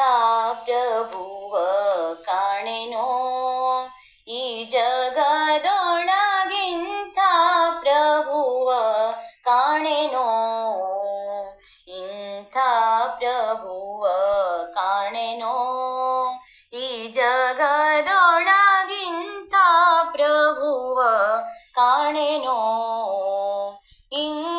ಪ್ರಭುವ ಕಾಣೆನೋ ಈ ಜಗದೊಳಗಿಂಥ ಪ್ರಭುವ ಕಾಣೆನೋ ಇಂಥ ಪ್ರಭುವ ಕಾಣೆನೋ ಈ ಜಗದೊಳಗಿಂಥ ಪ್ರಭುವ ಕಾಣೆನೋ ಇಂಥ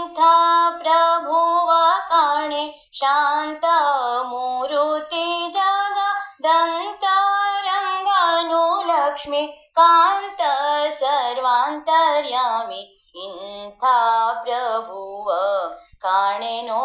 लक्ष्मी कान्त सर्वान्तर्यामि इन्था काणे नो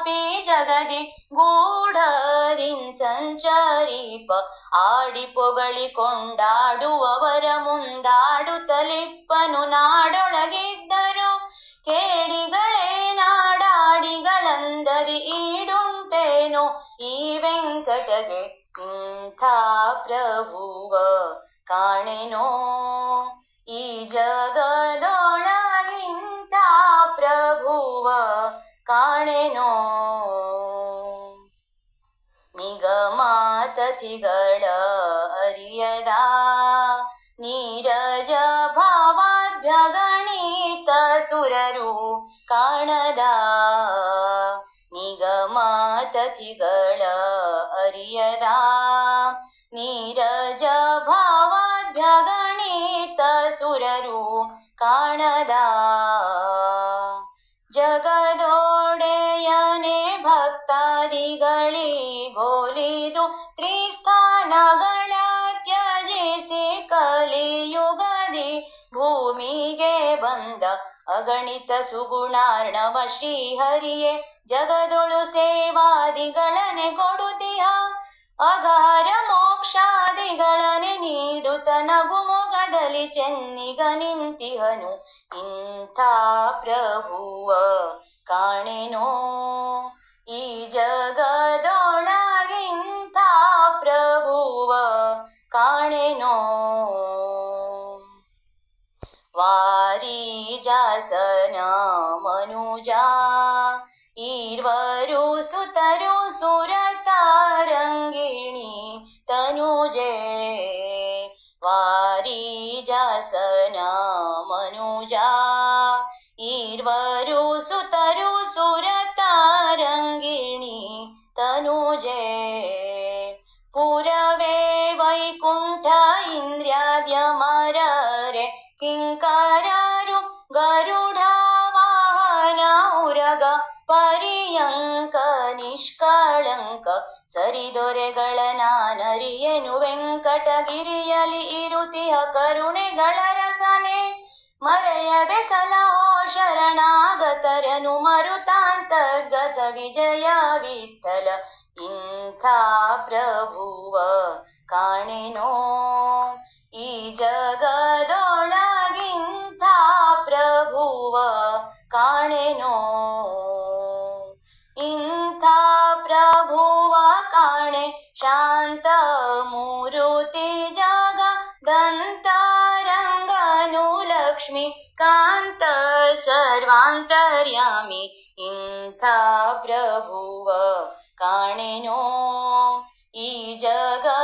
ಪ್ರತಾಪಿ ಜಗದಿ ಗೂಢರಿನ್ ಸಂಚರಿಪ, ಆಡಿ ಪೊಗಳಿ ಕೊಂಡಾಡುವವರ ಮುಂದಾಡುತ್ತಲಿಪ್ಪನು ನಾಡೊಳಗಿದ್ದರು. ಕೇಡಿಗಳೇ ನಾಡಾಡಿಗಳಂದರಿ ಈಡುಂಟೇನೋ? ಈ ವೆಂಕಟಗೆ ಇಂಥ ಪ್ರಭುವ ಕಾಣೆನೋ? ಈ ಜಗದೊಳಗಿಂಥ ಪ್ರಭುವ ಕಾಣೆನೋ? रथिगण अरियदा नीरज भावाभ्यगणित सुररू काणदा. निगमातथिगण अरियदा नीरज भावाभ्यगणित सुररू काणदा. जगदोडेयने भक्तादिगळि गोलिदु ಬಂದ ಅಗಣಿತ ಸುಗುಣಾರ್ಣವ ಶ್ರೀಹರಿಯೇ, ಜಗದೊಳು ಸೇವಾದಿಗಳನೆ ಕೊಡುತಿಯ ಅಗಾರ ಮೋಕ್ಷಾದಿಗಳನೆ ನೀಡುತ್ತ ನಗು ಮೊಗದಲ್ಲಿ ಚೆನ್ನಿಗ ನಿಂತಿಹನು. ಇಂಥ ಪ್ರಭುವ ಕಾಣೆನೋ? ಈ ಜಗದೊಳಗಿಂಥ ಪ್ರಭುವ ಕಾಣೆನೋ? ವಾರಿಜಾಸನ ಮನುಜ ಈರ್ವರು ಸುತರು ಸುರತಾರಂಗಿಣಿ ತನುಜೆ ವಾರಿಜಾಸನ ಮನುಜ ಈರ್ವರು ಸುತರು ನಿಷ್ಕಳಂಕ ಸರಿದೊರೆಗಳ ನಾನರಿಯನು ವೆಂಕಟಗಿರಿಯಲಿ ಇರುತಿಹ ಕರುಣೆಗಳ ರಸನೆ. ಮರೆಯದೆ ಸಲಹೋ ಶರಣಾಗತರನು ಮರುತಾಂತರ್ಗತ ವಿಜಯ ವಿಠಲ ಇಂಥ ಪ್ರಭುವ ಕಾಣೆನೋ ಈ ಜಗದೊಳಗಿಂಥ शान्त मूरुते जागा दन्तारङ्गानुलक्ष्मि कान्त सर्वान्तर्यामि इन्थ प्रभुव काणिनो ई जगा